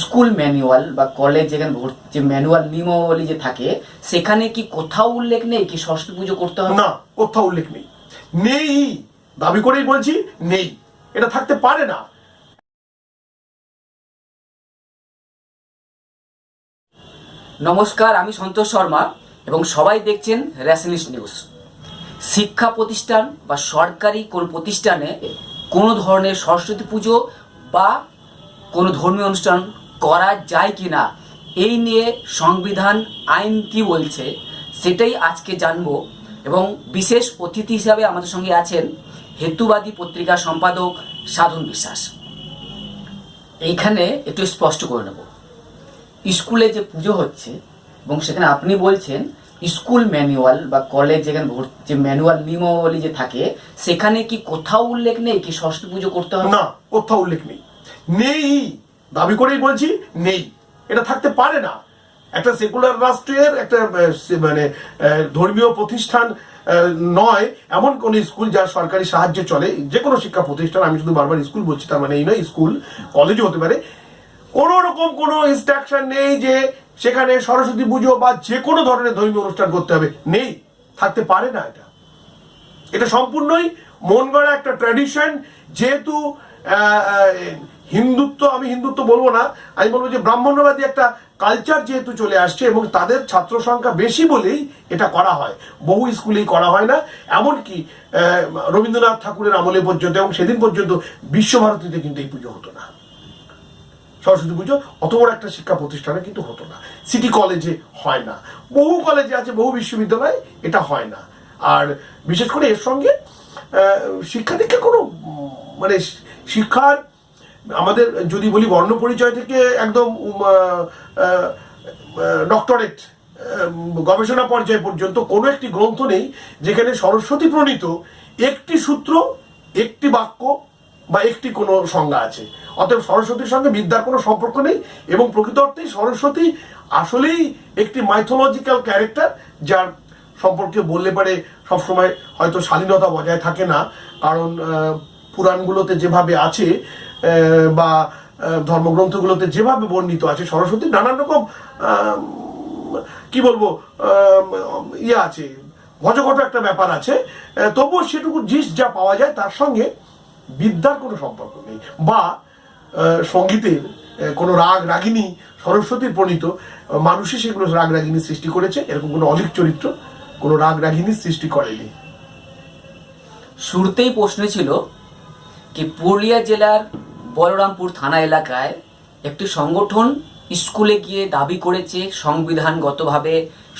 School manual বা college যেখানে যে ম্যানুয়াল নিয়মাবলী যে থাকে সেখানে কি কোথাও উল্লেখ নেই কি সরস্বতী পুজো করতে হবে না কোথাও উল্লেখ নেই। নেই দাবি করেই বলছি নেই। এটা থাকতে পারে না। নমস্কার আমি সন্তোষ শর্মা এবং সবাই দেখছেন র্যাশনিস্ট নিউজ। শিক্ষা প্রতিষ্ঠান বা সরকারি কোন প্রতিষ্ঠানে কোনো ধরনের সরস্বতী পুজো বা কোনো ধর্মীয় অনুষ্ঠান করা যায় কি না এই নিয়ে সংবিধান, আইন কি বলছে, সেটাই আজকে জানব। এবং বিশেষ অতিথি হিসাবে আমাদের সঙ্গে আছেন হেতুবাদী পত্রিকার সম্পাদক সাধন বিশ্বাস। এইখানে একটু স্পষ্ট করে নেব। স্কুলে যে পুজো হচ্ছে, এবং সেখানে আপনি বলছেন স্কুল ম্যানুয়াল বা কলেজ যেখানে ভর্তি, যে ম্যানুয়াল নিয়মাবলী যে থাকে, সেখানে কি কোথাও উল্লেখ নেই কি সরস্বতী পুজো করতে হবে? না, কোথাও উল্লেখ নেই। নেই। দাবি করেই বলছি, নেই। এটা থাকতে পারে না। একটা সেকুলার রাষ্ট্রের, একটা মানে ধর্মীয় প্রতিষ্ঠান নয়, এমন কোন স্কুল যার সরকারি সাহায্যে চলে। যে কোনো শিক্ষা প্রতিষ্ঠান, আমি শুধু বারবার স্কুল বলছি, তার মানে এই নয়, স্কুল, কলেজও হতে পারে। কোন রকম কোনো ইনস্ট্রাকশন নেই যে সেখানে সরস্বতী পুজো বা যে কোনো ধরনের ধর্মীয় অনুষ্ঠান করতে হবে। নেই। থাকতে পারে না এটা। এটা সম্পূর্ণই মন একটা ট্র্যাডিশন যেহেতু হিন্দুত্ব, আমি হিন্দুত্ব বলব না। আমি বলব যে ব্রাহ্মণ্যবাদী একটা কালচার যেহেতু চলে আসছে এবং তাদের ছাত্র সংখ্যা বেশি বলেই এটা করা হয়। বহু স্কুলেই করা হয় না। এমনকি রবীন্দ্রনাথ ঠাকুরের আমলে পর্যন্ত এবং সেদিন পর্যন্ত বিশ্বভারতীতে কিন্তু এই পুজো হতো না। সরস্বতী পুজো অত বড় একটা শিক্ষা প্রতিষ্ঠানে কিন্তু হতো না। সিটি কলেজে হয় না। বহু কলেজে আছে, বহু বিশ্ববিদ্যালয়ে এটা হয় না। আর বিশেষ করে এর সঙ্গে শিক্ষা দীক্ষা কোনো মানে শিক্ষার আমাদের যদি বলি বর্ণ পরিচয় থেকে একদম ডক্টরেট গবেষণা পর্যায় পর্যন্ত কোনো একটি গ্রন্থ নেই যেখানে সরস্বতী প্রণীত একটি সূত্র, একটি বাক্য বা একটি কোনো সংজ্ঞা আছে। অতএব সরস্বতীর সঙ্গে বিদ্যার কোনো সম্পর্ক নেই এবং প্রকৃত অর্থেই সরস্বতী আসলেই একটি মাইথোলজিক্যাল ক্যারেক্টার যার সম্পর্কে বললে পারে সবসময় হয়তো শালীনতা বজায় থাকে না, কারণ পুরাণগুলোতে যেভাবে আছে বা ধর্মগ্রন্থগুলোতে যেভাবে বর্ণিত আছে, সরস্বতী নানান রকম কি বলব ইয়ে আছে ভজঘট একটা ব্যাপার আছে তবুও সেটুকু জিস যা পাওয়া যায় তার সঙ্গে বিদ্যার কোনো সম্পর্ক নেই। বা সঙ্গীতের কোনো রাগ রাগিনী সরস্বতীর প্রণীত, মানুষই সেগুলো রাগ রাগিনী সৃষ্টি করেছে, এরকম কোনো অলিক চরিত্র কোনো রাগ রাগিনীর সৃষ্টি করেনি। শুরুতেই প্রশ্ন ছিল কি পুরুলিয়া জেলার বলরামপুর থানা এলাকায় একটি সংগঠন স্কুলে গিয়ে দাবি করেছে সংবিধানগতভাবে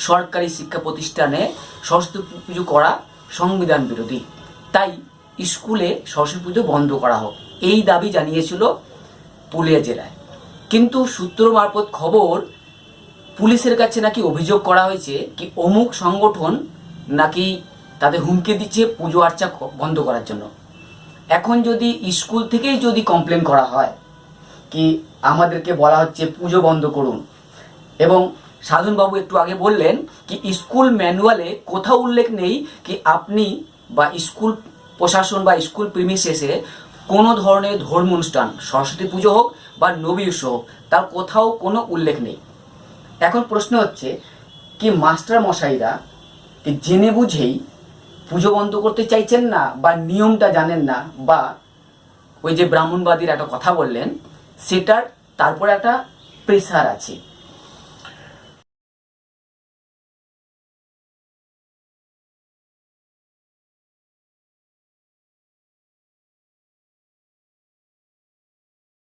সরকারি শিক্ষা প্রতিষ্ঠানে সরস্বতী পুজো করা সংবিধান বিরোধী। তাই স্কুলে সরস্বতী পুজো বন্ধ করা হোক। এই দাবি জানিয়েছিল পুরুলিয়া জেলায়। কিন্তু সূত্র মারফত খবর পুলিশের কাছে নাকি অভিযোগ করা হয়েছে কি অমুক সংগঠন নাকি তাদের হুমকি দিচ্ছে পুজো আর্চা বন্ধ করার জন্য। এখন যদি স্কুল থেকেই যদি কমপ্লেন করা হয়, কি আমাদেরকে বলা হচ্ছে পুজো বন্ধ করুন, এবং সাধনবাবু একটু আগে বললেন কি স্কুল ম্যানুয়ালে কোথাও উল্লেখ নেই কি আপনি বা স্কুল প্রশাসন বা স্কুল প্রিমিসেসে কোনো ধরনের ধর্ম অনুষ্ঠান, সরস্বতী পুজো হোক বা নবী উৎসব হোক, তার কোথাও কোনো উল্লেখ নেই। এখন প্রশ্ন হচ্ছে কি মাস্টার মশাইরা জেনে বুঝেই পুজো বন্ধ করতে চাইছেন না বা নিয়মটা জানেন না বা ওই যে ব্রাহ্মণবাদীর একটা কথা বললেন, সেটার তারপর একটা প্রেসার আছে।